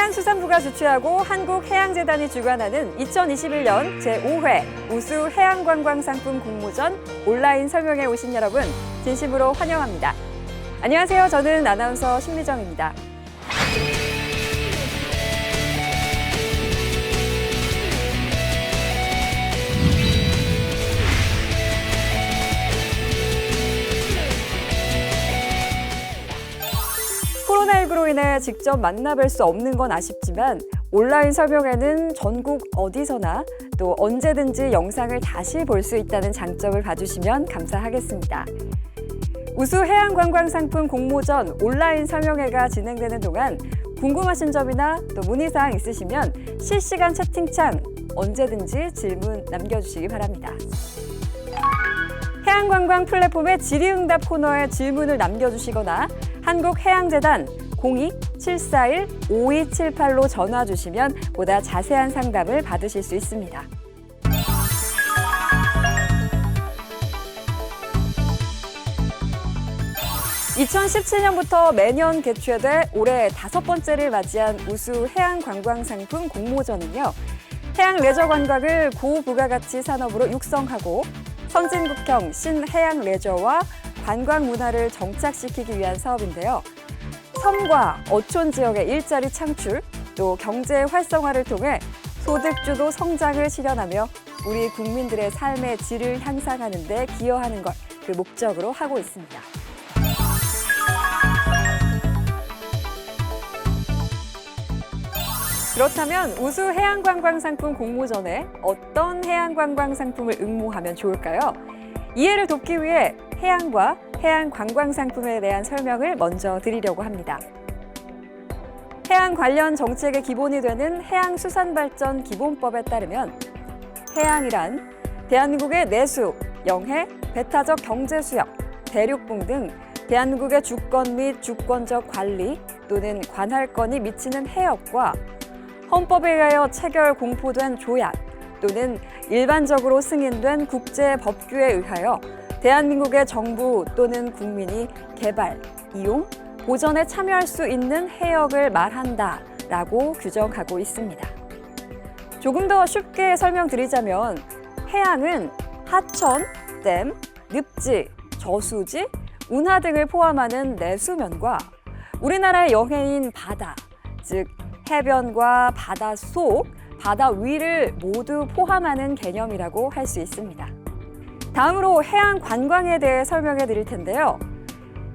해양수산부가 주최하고 한국해양재단이 주관하는 2021년 제5회 우수 해양관광상품 공모전 온라인 설명회 오신 여러분 진심으로 환영합니다. 안녕하세요. 저는 아나운서 심미정입니다. 코로나19로 인해 직접 만나뵐 수 없는 건 아쉽지만 온라인 설명회는 전국 어디서나 또 언제든지 영상을 다시 볼 수 있다는 장점을 봐주시면 감사하겠습니다. 우수 해양관광상품 공모전 온라인 설명회가 진행되는 동안 궁금하신 점이나 또 문의사항 있으시면 실시간 채팅창 언제든지 질문 남겨주시기 바랍니다. 해양관광 플랫폼의 질의응답 코너에 질문을 남겨주시거나 한국해양재단 02-741-5278로 전화 주시면 보다 자세한 상담을 받으실 수 있습니다. (2017년부터) 매년 개최돼 올해 다섯 번째를 맞이한 우수 해양 관광 상품 공모전은요 해양 레저 관광을 고부가가치 산업으로 육성하고 선진국형 신해양 레저와 관광 문화를 정착시키기 위한 사업인데요. 섬과 어촌 지역의 일자리 창출, 또 경제 활성화를 통해 소득주도 성장을 실현하며 우리 국민들의 삶의 질을 향상하는 데 기여하는 걸 그 목적으로 하고 있습니다. 그렇다면 우수 해양관광 상품 공모전에 어떤 해양관광 상품을 응모하면 좋을까요? 이해를 돕기 위해 해양과 해양관광 상품에 대한 설명을 먼저 드리려고 합니다. 해양 관련 정책의 기본이 되는 해양수산발전 기본법에 따르면 해양이란 대한민국의 내수, 영해, 배타적 경제 수역, 대륙붕 등 대한민국의 주권 및 주권적 관리 또는 관할권이 미치는 해역과 헌법에 의하여 체결 공포된 조약 또는 일반적으로 승인된 국제 법규에 의하여 대한민국의 정부 또는 국민이 개발, 이용, 보전에 참여할 수 있는 해역을 말한다 라고 규정하고 있습니다. 조금 더 쉽게 설명드리자면 해양은 하천, 댐, 늪지, 저수지, 운하 등을 포함하는 내수면과 우리나라의 영해인 바다, 즉 해변과 바다 속, 바다 위를 모두 포함하는 개념이라고 할 수 있습니다. 다음으로 해양 관광에 대해 설명해 드릴 텐데요.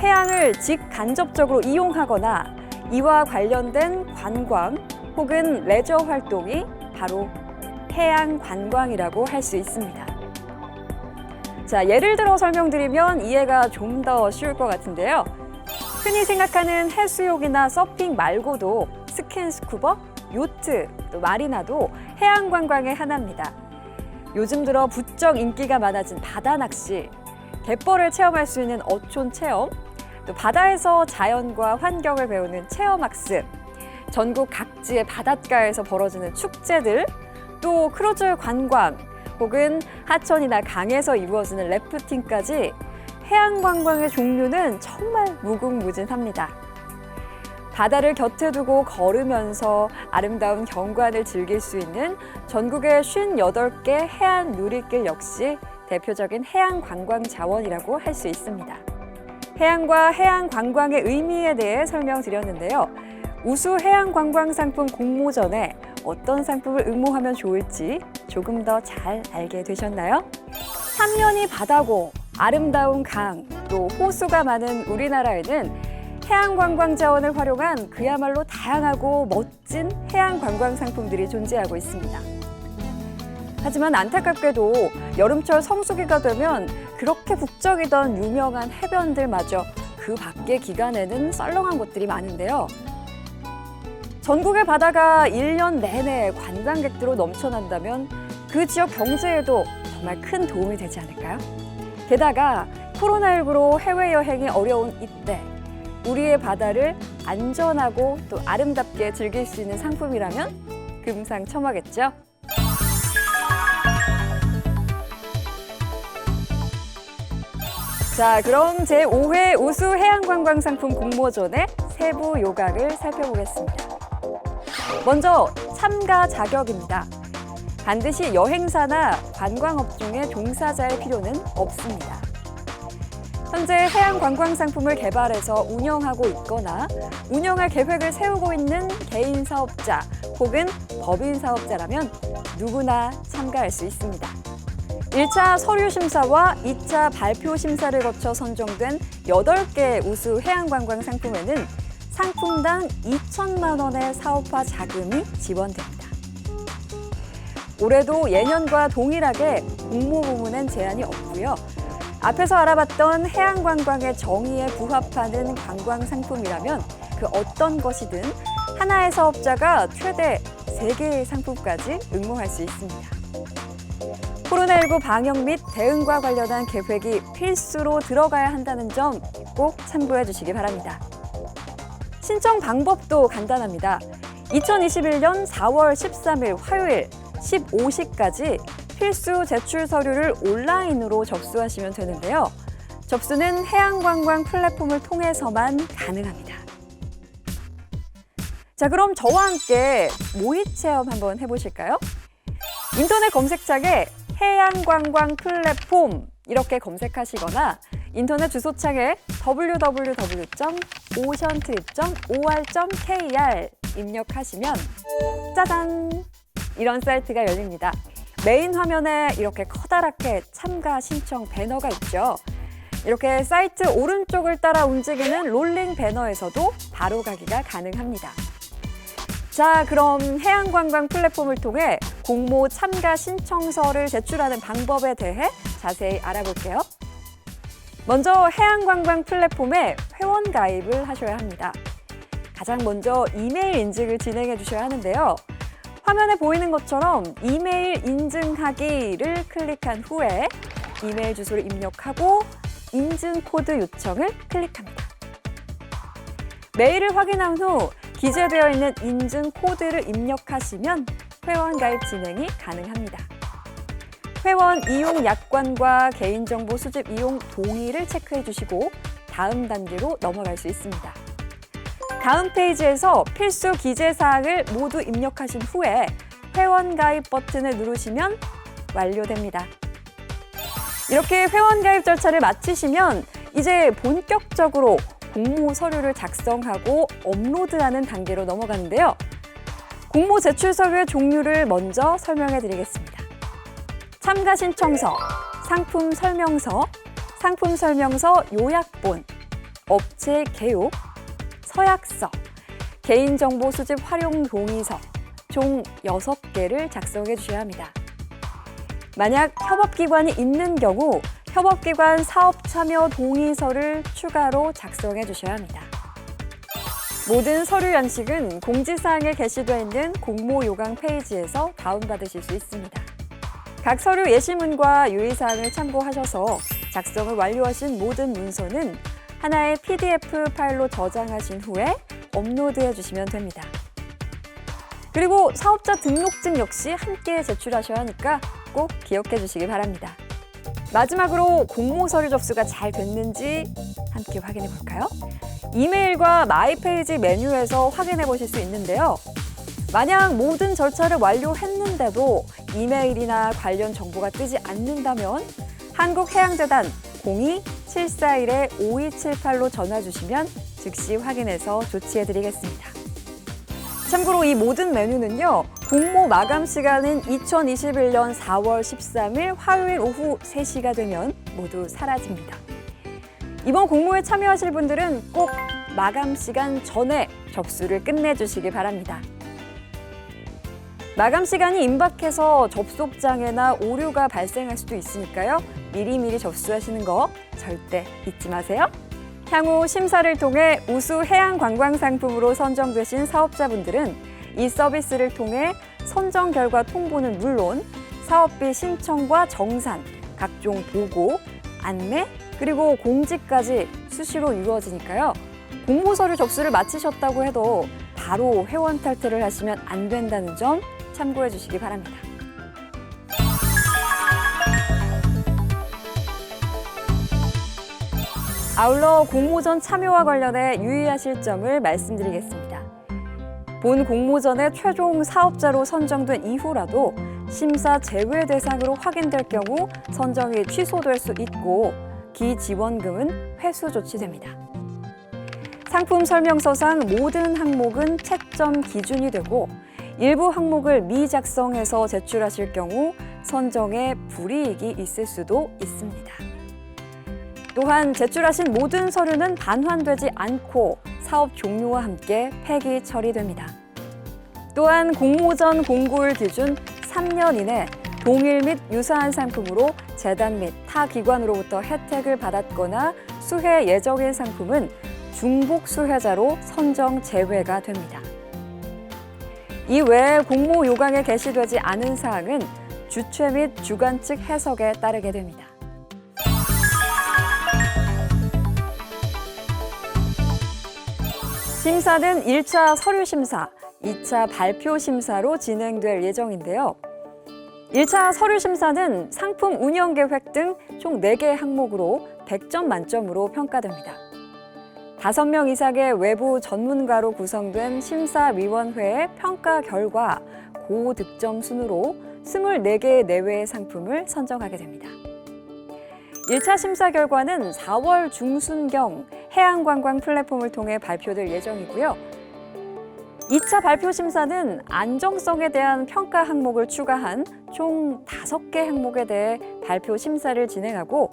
해양을 직간접적으로 이용하거나 이와 관련된 관광 혹은 레저 활동이 바로 해양 관광이라고 할 수 있습니다. 자, 예를 들어 설명드리면 이해가 좀 더 쉬울 것 같은데요. 흔히 생각하는 해수욕이나 서핑 말고도 스킨스쿠버, 요트, 또 마리나도 해양 관광의 하나입니다. 요즘 들어 부쩍 인기가 많아진 바다 낚시, 갯벌을 체험할 수 있는 어촌 체험, 또 바다에서 자연과 환경을 배우는 체험학습, 전국 각지의 바닷가에서 벌어지는 축제들, 또 크루즈 관광, 혹은 하천이나 강에서 이루어지는 래프팅까지 해양 관광의 종류는 정말 무궁무진합니다. 바다를 곁에 두고 걸으면서 아름다운 경관을 즐길 수 있는 전국의 58개 해안 누리길 역시 대표적인 해양 관광 자원이라고 할 수 있습니다. 해양과 해양 관광의 의미에 대해 설명드렸는데요. 우수 해양 관광 상품 공모전에 어떤 상품을 응모하면 좋을지 조금 더 잘 알게 되셨나요? 삼면이 바다고 아름다운 강, 또 호수가 많은 우리나라에는 해양 관광 자원을 활용한 그야말로 다양하고 멋진 해양 관광 상품들이 존재하고 있습니다. 하지만 안타깝게도 여름철 성수기가 되면 그렇게 북적이던 유명한 해변들마저 그 밖의 기간에는 썰렁한 곳들이 많은데요. 전국의 바다가 일년 내내 관광객들로 넘쳐난다면 그 지역 경제에도 정말 큰 도움이 되지 않을까요? 게다가 코로나19로 해외여행이 어려운 이때 우리의 바다를 안전하고 또 아름답게 즐길 수 있는 상품이라면 금상첨화겠죠? 자, 그럼 제5회 우수 해양관광 상품 공모전의 세부 요각을 살펴보겠습니다. 먼저 참가 자격입니다. 반드시 여행사나 관광업종의 종사자의 필요는 없습니다. 현재 해양 관광 상품을 개발해서 운영하고 있거나 운영할 계획을 세우고 있는 개인 사업자 혹은 법인 사업자라면 누구나 참가할 수 있습니다. 1차 서류 심사와 2차 발표 심사를 거쳐 선정된 8개 우수 해양 관광 상품에는 상품당 2천만 원의 사업화 자금이 지원됩니다. 올해도 예년과 동일하게 공모 부문엔 제한이 없고요. 앞에서 알아봤던 해양 관광의 정의에 부합하는 관광 상품이라면 그 어떤 것이든 하나의 사업자가 최대 세개의 상품까지 응모할 수 있습니다. 코로나19 방역 및 대응과 관련한 계획이 필수로 들어가야 한다는 점 꼭 참고해 주시기 바랍니다. 신청 방법도 간단합니다. 2021년 4월 13일 화요일 15시까지 필수 제출 서류를 온라인으로 접수하시면 되는데요. 접수는 해양관광 플랫폼을 통해서만 가능합니다. 자, 그럼 저와 함께 모의 체험 한번 해보실까요? 인터넷 검색창에 해양관광 플랫폼 이렇게 검색하시거나 인터넷 주소창에 www.oceantrip.or.kr 입력하시면 짜잔 이런 사이트가 열립니다. 메인 화면에 이렇게 커다랗게 참가 신청 배너가 있죠. 이렇게 사이트 오른쪽을 따라 움직이는 롤링 배너에서도 바로 가기가 가능합니다. 자, 그럼 해양관광 플랫폼을 통해 공모 참가 신청서를 제출하는 방법에 대해 자세히 알아볼게요. 먼저 해양관광 플랫폼에 회원 가입을 하셔야 합니다. 가장 먼저 이메일 인증을 진행해 주셔야 하는데요. 화면에 보이는 것처럼 이메일 인증하기를 클릭한 후에 이메일 주소를 입력하고 인증 코드 요청을 클릭합니다. 메일을 확인한 후 기재되어 있는 인증 코드를 입력하시면 회원 가입 진행이 가능합니다. 회원 이용 약관과 개인정보 수집 이용 동의를 체크해 주시고 다음 단계로 넘어갈 수 있습니다. 다음 페이지에서 필수 기재 사항을 모두 입력하신 후에 회원 가입 버튼을 누르시면 완료됩니다. 이렇게 회원 가입 절차를 마치시면 이제 본격적으로 공모 서류를 작성하고 업로드하는 단계로 넘어가는데요. 공모 제출 서류의 종류를 먼저 설명해 드리겠습니다. 참가 신청서, 상품 설명서, 상품 설명서 요약본, 업체 개요, 서약서, 개인정보 수집 활용 동의서 총 6개를 작성해 주셔야 합니다. 만약 협업기관이 있는 경우 협업기관 사업 참여 동의서를 추가로 작성해 주셔야 합니다. 모든 서류 양식은 공지사항에 게시되어 있는 공모 요강 페이지에서 다운받으실 수 있습니다. 각 서류 예시문과 유의사항을 참고하셔서 작성을 완료하신 모든 문서는 하나의 PDF 파일로 저장하신 후에 업로드해 주시면 됩니다. 그리고 사업자 등록증 역시 함께 제출하셔야 하니까 꼭 기억해 주시기 바랍니다. 마지막으로 공모 서류 접수가 잘 됐는지 함께 확인해 볼까요? 이메일과 마이페이지 메뉴에서 확인해 보실 수 있는데요. 만약 모든 절차를 완료했는데도 이메일이나 관련 정보가 뜨지 않는다면 한국해양재단 02-741-5278로 전화 주시면 즉시 확인해서 조치해 드리겠습니다. 참고로 이 모든 메뉴는요, 공모 마감 시간인 2021년 4월 13일 화요일 오후 3시가 되면 모두 사라집니다. 이번 공모에 참여하실 분들은 꼭 마감 시간 전에 접수를 끝내주시기 바랍니다. 마감 시간이 임박해서 접속 장애나 오류가 발생할 수도 있으니까요. 미리미리 접수하시는 거 절대 잊지 마세요. 향후 심사를 통해 우수 해양 관광 상품으로 선정되신 사업자분들은 이 서비스를 통해 선정 결과 통보는 물론 사업비 신청과 정산, 각종 보고, 안내, 그리고 공지까지 수시로 이루어지니까요. 공모서류 접수를 마치셨다고 해도 바로 회원 탈퇴를 하시면 안 된다는 점 참고해 주시기 바랍니다. 아울러 공모전 참여와 관련해 유의하실 점을 말씀드리겠습니다. 본 공모전의 최종 사업자로 선정된 이후라도 심사 제외 대상으로 확인될 경우 선정이 취소될 수 있고 기지원금은 회수 조치됩니다. 상품 설명서상 모든 항목은 채점 기준이 되고 일부 항목을 미작성해서 제출하실 경우 선정에 불이익이 있을 수도 있습니다. 또한 제출하신 모든 서류는 반환되지 않고 사업 종료와 함께 폐기 처리됩니다. 또한 공모전 공고일 기준 3년 이내 동일 및 유사한 상품으로 재단 및 타 기관으로부터 혜택을 받았거나 수혜 예정인 상품은 중복 수혜자로 선정 제외가 됩니다. 이 외에 공모 요강에 게시되지 않은 사항은 주최 및 주관 측 해석에 따르게 됩니다. 심사는 1차 서류 심사, 2차 발표 심사로 진행될 예정인데요. 1차 서류 심사는 상품 운영 계획 등 총 4개 항목으로 100점 만점으로 평가됩니다. 5명 이상의 외부 전문가로 구성된 심사위원회의 평가 결과 고득점 순으로 24개 내외의 상품을 선정하게 됩니다. 1차 심사 결과는 4월 중순경 해양관광 플랫폼을 통해 발표될 예정이고요. 2차 발표 심사는 안정성에 대한 평가 항목을 추가한 총 5개 항목에 대해 발표 심사를 진행하고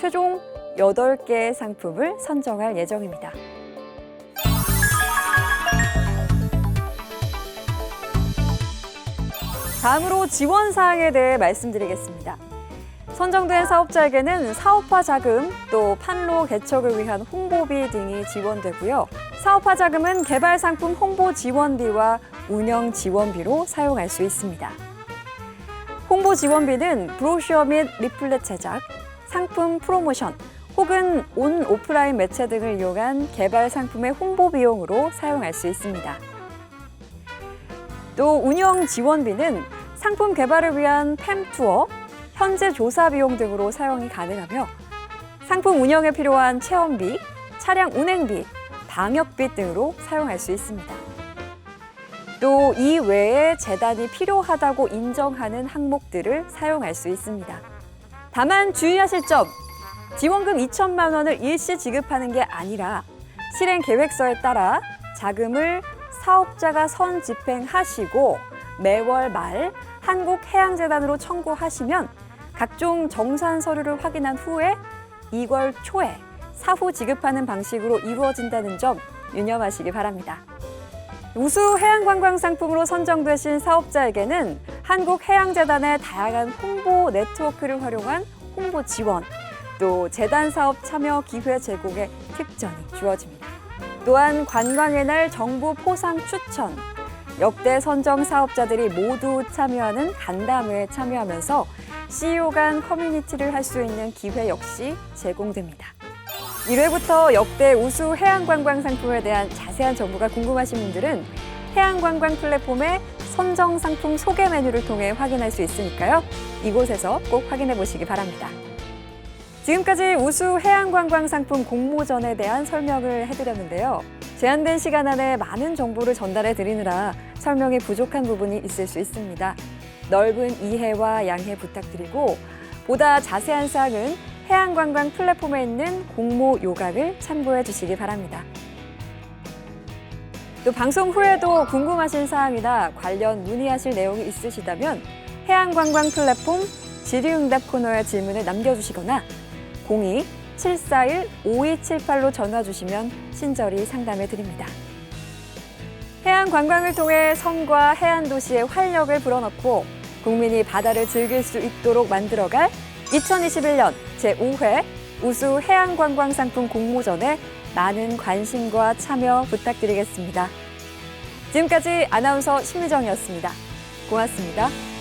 최종 8개의 상품을 선정할 예정입니다. 다음으로 지원 사항에 대해 말씀드리겠습니다. 선정된 사업자에게는 사업화 자금 또 판로 개척을 위한 홍보비 등이 지원되고요. 사업화 자금은 개발 상품 홍보 지원비와 운영 지원비로 사용할 수 있습니다. 홍보 지원비는 브로셔 및 리플렛 제작, 상품 프로모션 혹은 온 오프라인 매체 등을 이용한 개발 상품의 홍보 비용으로 사용할 수 있습니다. 또 운영 지원비는 상품 개발을 위한 팸 투어, 현재 조사 비용 등으로 사용이 가능하며 상품 운영에 필요한 체험비, 차량 운행비, 방역비 등으로 사용할 수 있습니다. 또 이 외에 재단이 필요하다고 인정하는 항목들을 사용할 수 있습니다. 다만 주의하실 점, 지원금 2천만 원을 일시 지급하는 게 아니라 실행 계획서에 따라 자금을 사업자가 선 집행하시고 매월 말 한국해양재단으로 청구하시면 각종 정산 서류를 확인한 후에 2월 초에 사후 지급하는 방식으로 이루어진다는 점 유념하시기 바랍니다. 우수 해양관광 상품으로 선정되신 사업자에게는 한국해양재단의 다양한 홍보 네트워크를 활용한 홍보 지원, 또 재단 사업 참여 기회 제공의 특전이 주어집니다. 또한 관광의 날 정부 포상 추천, 역대 선정 사업자들이 모두 참여하는 간담회에 참여하면서 CEO 간 커뮤니티를 할 수 있는 기회 역시 제공됩니다. 1회부터 역대 우수 해양관광 상품에 대한 자세한 정보가 궁금하신 분들은 해양관광 플랫폼의 선정 상품 소개 메뉴를 통해 확인할 수 있으니까요. 이곳에서 꼭 확인해 보시기 바랍니다. 지금까지 우수 해양관광 상품 공모전에 대한 설명을 해드렸는데요. 제한된 시간 안에 많은 정보를 전달해 드리느라 설명이 부족한 부분이 있을 수 있습니다. 넓은 이해와 양해 부탁드리고 보다 자세한 사항은 해양관광 플랫폼에 있는 공모 요강을 참고해 주시기 바랍니다. 또 방송 후에도 궁금하신 사항이나 관련 문의하실 내용이 있으시다면 해양관광 플랫폼 질의응답 코너에 질문을 남겨주시거나 02-741-5278로 전화 주시면 친절히 상담해 드립니다. 해안 관광을 통해 섬과 해안 도시의 활력을 불어넣고 국민이 바다를 즐길 수 있도록 만들어갈 2021년 제5회 우수 해안 관광 상품 공모전에 많은 관심과 참여 부탁드리겠습니다. 지금까지 아나운서 신미정이었습니다. 고맙습니다.